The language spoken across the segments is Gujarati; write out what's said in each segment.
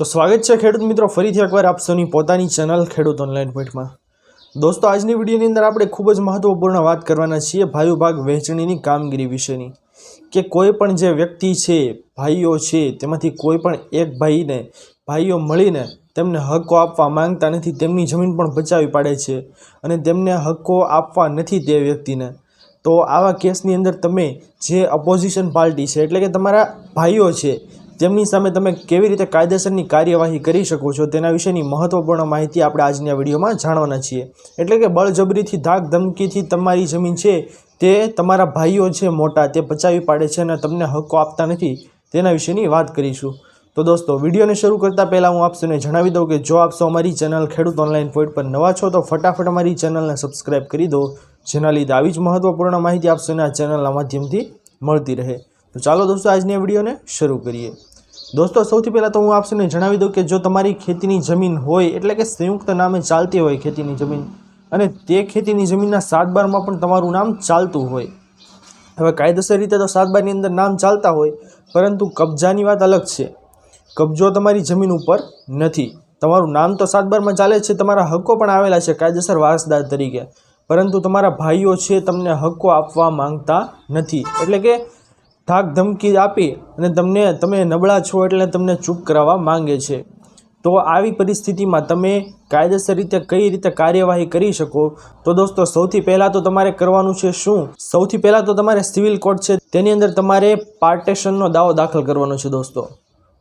તો સ્વાગત છે ખેડૂત મિત્રો. ફરીથી એકવાર આપ સૌની પોતાની ચેનલ ખેડૂત ઓનલાઈન પોઈન્ટમાં. દોસ્તો, આજની વિડીયોની અંદર આપણે ખૂબ જ મહત્ત્વપૂર્ણ વાત કરવાના છીએ ભાઈઓ ભાગ વહેંચણીની કામગીરી વિશેની. કે કોઈ પણ જે વ્યક્તિ છે, ભાઈઓ છે, તેમાંથી કોઈ પણ એક ભાઈને, ભાઈઓ મળીને તેમને હક્કો આપવા માંગતા નથી, તેમની જમીન પણ બચાવી પાડે છે અને તેમને હક્કો આપવા નથી તે વ્યક્તિને. તો આવા કેસની અંદર તમે જે અપોઝિશન પાર્ટી છે, એટલે કે તમારા ભાઈઓ છે તેમની સામે તમે કેવી રીતે કાયદેસરની કાર્યવાહી કરી શકો છો તેના વિશેની મહત્વપૂર્ણ માહિતી આપણે આજના વિડીયોમાં જાણવાના છીએ. એટલે કે બળજબરીથી ધાક ધમકીથી તમારી જમીન છે, તે તમારા ભાઈઓ છે મોટા, તે પચાવી પાડે છે અને તમને હક્કો આપતા નથી, તેના વિશેની વાત કરીશું. તો દોસ્તો, વિડીયોને શરૂ કરતાં પહેલાં હું આપસોને જણાવી દઉં કે જો આપ સૌ અમારી ચેનલ ખેડૂત ઓનલાઈન પોઈન્ટ પર નવા છો, તો ફટાફટ અમારી ચેનલને સબસ્ક્રાઈબ કરી દો, જેના લીધે આવી જ મહત્વપૂર્ણ માહિતી આપસોને આ ચેનલના માધ્યમથી મળતી રહે. તો ચાલો દોસ્તો, આજની વિડીયોને શરૂ કરીએ. દોસ્તો, સૌથી પહેલાં તો હું આપસોને જણાવી દઉં કે જો તમારી ખેતીની જમીન હોય, એટલે કે સંયુક્ત નામે ચાલતી હોય ખેતીની જમીન, અને તે ખેતીની જમીનના સાત બારમાં પણ તમારું નામ ચાલતું હોય. હવે કાયદેસર રીતે તો સાત બારની અંદર નામ ચાલતા હોય, પરંતુ કબજાની વાત અલગ છે. કબજો તમારી જમીન ઉપર નથી. તમારું નામ તો સાત બારમાં ચાલે છે, તમારા હક્કો પણ આવેલા છે કાયદેસર વારસદાર તરીકે. પરંતુ તમારા ભાઈઓ છે, તમને હક્કો આપવા માંગતા નથી. એટલે કે ધાક ધમકી આપી અને તમને, તમે નબળા છો એટલે તમને ચૂપ કરાવવા માંગે છે. તો આવી પરિસ્થિતિમાં તમે કાયદેસર રીતે કઈ રીતે કાર્યવાહી કરી શકો? તો દોસ્તો, સૌથી પહેલાં તો તમારે કરવાનું છે શું? સૌથી પહેલાં તો તમારે સિવિલ કોર્ટ છે, તેની અંદર તમારે પાર્ટેશનનો દાવો દાખલ કરવાનો છે દોસ્તો.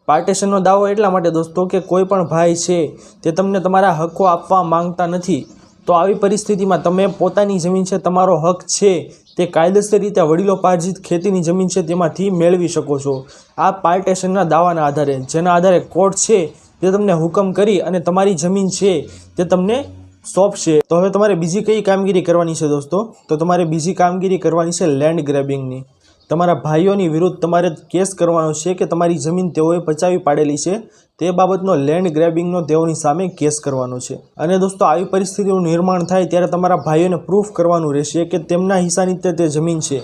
પાર્ટેશનનો દાવો એટલા માટે દોસ્તો કે કોઈ પણ ભાઈ છે, તે તમને તમારા હકો આપવા માંગતા નથી. તો આવી પરિસ્થિતિમાં તમે પોતાની જમીન છે, તમારો હક છે તે કાયદેસર રીતે વડીલોપાર્જિત ખેતીની જમીન છે તેમાંથી મેળવી શકો છો. આ પાર્ટેશનના દાવાના આધારે, જેના આધારે કોર્ટ છે, તે તમને હુકમ કરી અને તમારી જમીન છે, તે તમને સોંપશે. તો હવે તમારે બીજી કઈ કામગીરી કરવાની છે દોસ્તો? તો તમારે બીજી કામગીરી કરવાની છે લેન્ડ ગ્રેબિંગની તમારા ભાઈઓની વિરુદ્ધ તમારે કેસ કરવાનો છે કે તમારી જમીન તેઓએ પચાવી પાડેલી છે, તે બાબતનો લેન્ડ ગ્રેબિંગનો તેઓની સામે કેસ કરવાનો છે. અને દોસ્તો, આવી પરિસ્થિતિનું નિર્માણ થાય ત્યારે તમારા ભાઈઓને પ્રૂફ કરવાનું રહેશે કે તેમના હિસ્સાની તે જમીન છે.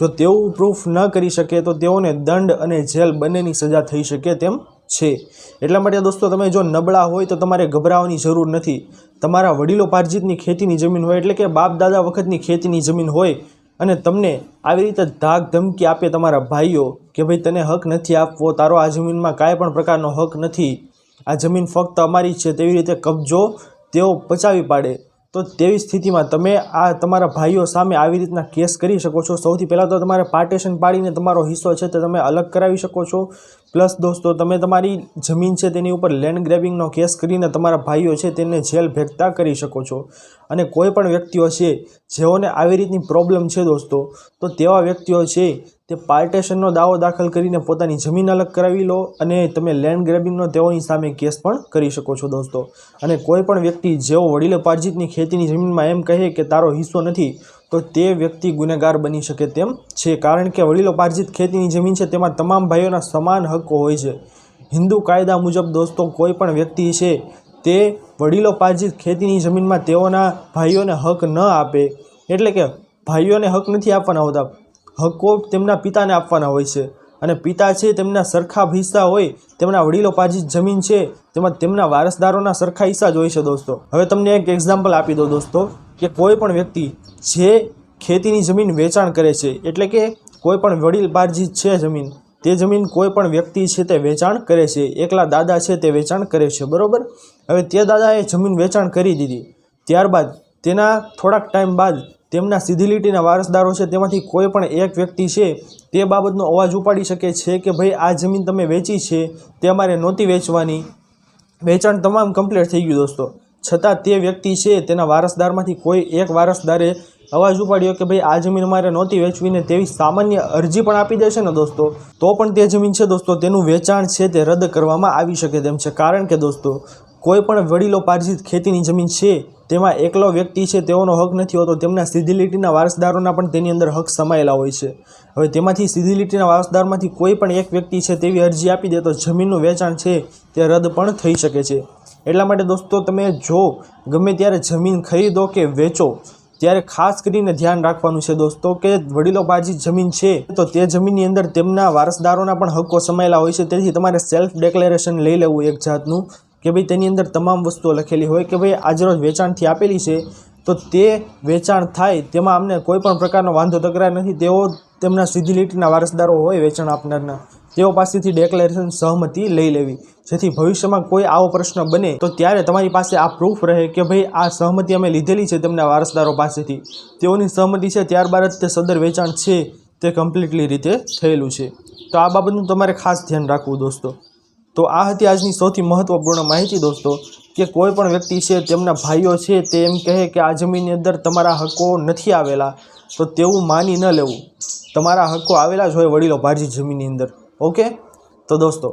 જો તેવું પ્રૂફ ન કરી શકે તો તેઓને દંડ અને જેલ બંનેની સજા થઈ શકે તેમ છે. એટલા માટે દોસ્તો, તમે જો નબળા હોય તો તમારે ગભરાવાની જરૂર નથી. તમારા વડીલો પાર્જિતની ખેતીની જમીન હોય એટલે કે બાપ દાદા વખતની ખેતીની જમીન હોય અને તમને આવી રીતે ધાક ધમકી આપે તમારા ભાઈઓ કે ભાઈ તને હક નથી આપવો, તારો આ જમીનમાં કાંઈ પણ પ્રકારનો હક નથી. આ જમીન ફક્ત અમારી છે, તેવી રીતે કબજો તેઓ પચાવી પાડે. તો તેવી સ્થિતિમાં તમે આ તમારા ભાઈઓ સામે આવી રીતના કેસ કરી શકો છો. સૌથી પહેલાં તો તમારે પાર્ટેશન પાડીને તમારો હિસ્સો છે તે તમે અલગ કરાવી શકો છો. પ્લસ દોસ્તો, તમે તમારી જમીન છે તેની ઉપર લેન્ડ ગ્રેબિંગનો કેસ કરીને તમારા ભાઈઓ છે તેને જેલ ભેગતા કરી શકો છો. અને કોઈ પણ વ્યક્તિઓ છે જેઓને આવી રીતની પ્રોબ્લેમ છે દોસ્તો, તો તેવા વ્યક્તિઓ છે તે પાર્ટેશનનો દાવો દાખલ કરીને પોતાની જમીન અલગ કરાવી લો અને તમે લેન્ડ ગ્રેબિંગનો તેઓની સામે કેસ પણ કરી શકો છો દોસ્તો. અને કોઈ પણ વ્યક્તિ જેઓ વડીલોપાર્જિતની ખેતીની જમીનમાં એમ કહે કે તારો હિસ્સો નથી, તો તે વ્યક્તિ ગુનેગાર બની શકે તેમ છે. કારણ કે વડીલોપાર્જિત ખેતીની જમીન છે, તેમાં તમામ ભાઈઓના સમાન હક્કો હોય છે. હિન્દુ કાયદા મુજબ દોસ્તો, કોઈ પણ વ્યક્તિ છે, તે વડીલોપાર્જિત ખેતીની જમીનમાં તેઓના ભાઈઓને હક ન આપે. એટલે કે ભાઈઓને હક નથી આપવાના હોતા. હક્કો તેમના પિતાને આપવાના હોય છે. અને પિતા છે તેમના સરખા હિસ્સા હોય, તેમના વડીલોપાર્જિત જમીન છે, તેમાં તેમના વારસદારોના સરખા હિસ્સા જ હોય છે દોસ્તો. હવે તમને એક એક્ઝામ્પલ આપી દો દોસ્તો, કે કોઈ પણ વ્યક્તિ જે ખેતીની જમીન વેચાણ કરે છે, એટલે કે કોઈ પણ વડીલપાર્જિત છે જમીન, તે જમીન કોઈ પણ વ્યક્તિ છે તે વેચાણ કરે છે, એકલા દાદા છે તે વેચાણ કરે છે, બરાબર? હવે તે દાદાએ જમીન વેચાણ કરી દીધી. ત્યારબાદ તેના થોડાક ટાઈમ બાદ તેમના સીધી લીટીના વારસદારો છે, તેમાંથી કોઈ પણ એક વ્યક્તિ છે, તે બાબતનો અવાજ ઉપાડી શકે છે કે ભાઈ, આ જમીન તમે વેચી છે, તે અમારે નહોતી વેચવાની. વેચાણ તમામ કમ્પ્લીટ થઈ ગયું દોસ્તો. છતાં તે વ્યક્તિ છે, તેના વારસદારમાંથી કોઈ એક વારસદારે અવાજ ઉપાડ્યો કે ભાઈ, આ જમીન અમારે નહોતી વેચવીને તેવી સામાન્ય અરજી પણ આપી દેશે ને દોસ્તો. તો પણ તે જમીન છે દોસ્તો, તેનું વેચાણ છે તે રદ કરવામાં આવી શકે તેમ છે. કારણ કે દોસ્તો કોઈ પણ વડીલો પાર્જિત ખેતીની જમીન છે, તેમાં એકલો વ્યક્તિ છે, તેઓનો હક નથી હોતો. તેમના સીધી લીટીના વારસદારોના પણ તેની અંદર હક સમાયેલા હોય છે. હવે તેમાંથી સીધી લીટીના વારસદારમાંથી કોઈ પણ એક વ્યક્તિ છે, તેવી અરજી આપી દે તો જમીનનું વેચાણ છે, તે રદ પણ થઈ શકે છે. એટલા માટે દોસ્તો, તમે જો ગમે ત્યારે જમીન ખરીદો કે વેચો, ત્યારે ખાસ કરીને ધ્યાન રાખવાનું છે દોસ્તો કે વડીલો પાજી જમીન છે, તો તે જમીનની અંદર તેમના વારસદારોના પણ હક્કો સમાયેલા હોય છે. તેથી તમારે સેલ્ફ ડેક્લેરેશન લઈ લેવું એક જાતનું. કે ભાઈ તેની અંદર તમામ વસ્તુઓ લખેલી હોય કે ભાઈ આજરોજ વેચાણથી આપેલી છે, તો તે વેચાણ થાય તેમાં અમને કોઈ પણ પ્રકારનો વાંધો, તકરાર નથી. તેઓ તેમના સીધી લીટીના વારસદારો હોય વેચાણ આપનારના. તેઓ પાસેથી ડેક્લેરેશન સહમતિ લઈ લેવી. જેથી ભવિષ્યમાં કોઈ આવો પ્રશ્ન બને, તો ત્યારે તમારી પાસે આ પ્રૂફ રહે કે ભાઈ આ સહમતિ અમે લીધેલી છે તેમના વારસદારો પાસેથી. તેઓની સહમતિ છે, ત્યારબાદ જ તે સદર વેચાણ છે તે કમ્પ્લીટલી રીતે થયેલું છે. તો આ બાબતનું તમારે ખાસ ધ્યાન રાખવું, દોસ્તો. તો આ હતી આજની સૌથી મહત્વપૂર્ણ માહિતી દોસ્તો, કે કોઈ પણ વ્યક્તિ છે, તેમના ભાઈઓ છે, તે એમ કહે કે આ જમીનની અંદર તમારા હકો નથી આવેલા, તો તેવું માની ન લેવું. તમારા હકો આવેલા જ હોય વડીલો ભાજી જમીનની અંદર. ઓકે? તો દોસ્તો,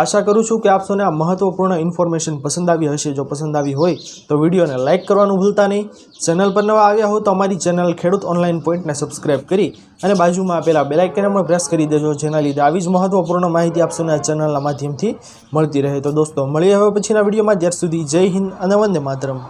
આશા કરું છું કે આપ આ મહત્વપૂર્ણ ઇન્ફોર્મેશન પસંદ આવી હશે. જો પસંદ આવી હોય તો વિડીયોને લાઇક કરવાનું ભૂલતા નહીં. ચેનલ પર નવા આવ્યા હો તો અમારી ચેનલ ખેડૂત ઓનલાઈન પોઈન્ટને સબસ્ક્રાઇબ કરી અને બાજુમાં આપેલા બેલાઇકને પણ પ્રેસ કરી દેજો, જેના લીધે આવી જ મહત્વપૂર્ણ માહિતી આપ આ ચેનલના માધ્યમથી મળતી રહે. તો દોસ્તો, મળીએ હવે પછીના વિડીયોમાં. ત્યાર સુધી જય હિન્દ અને વંદે માતરમ.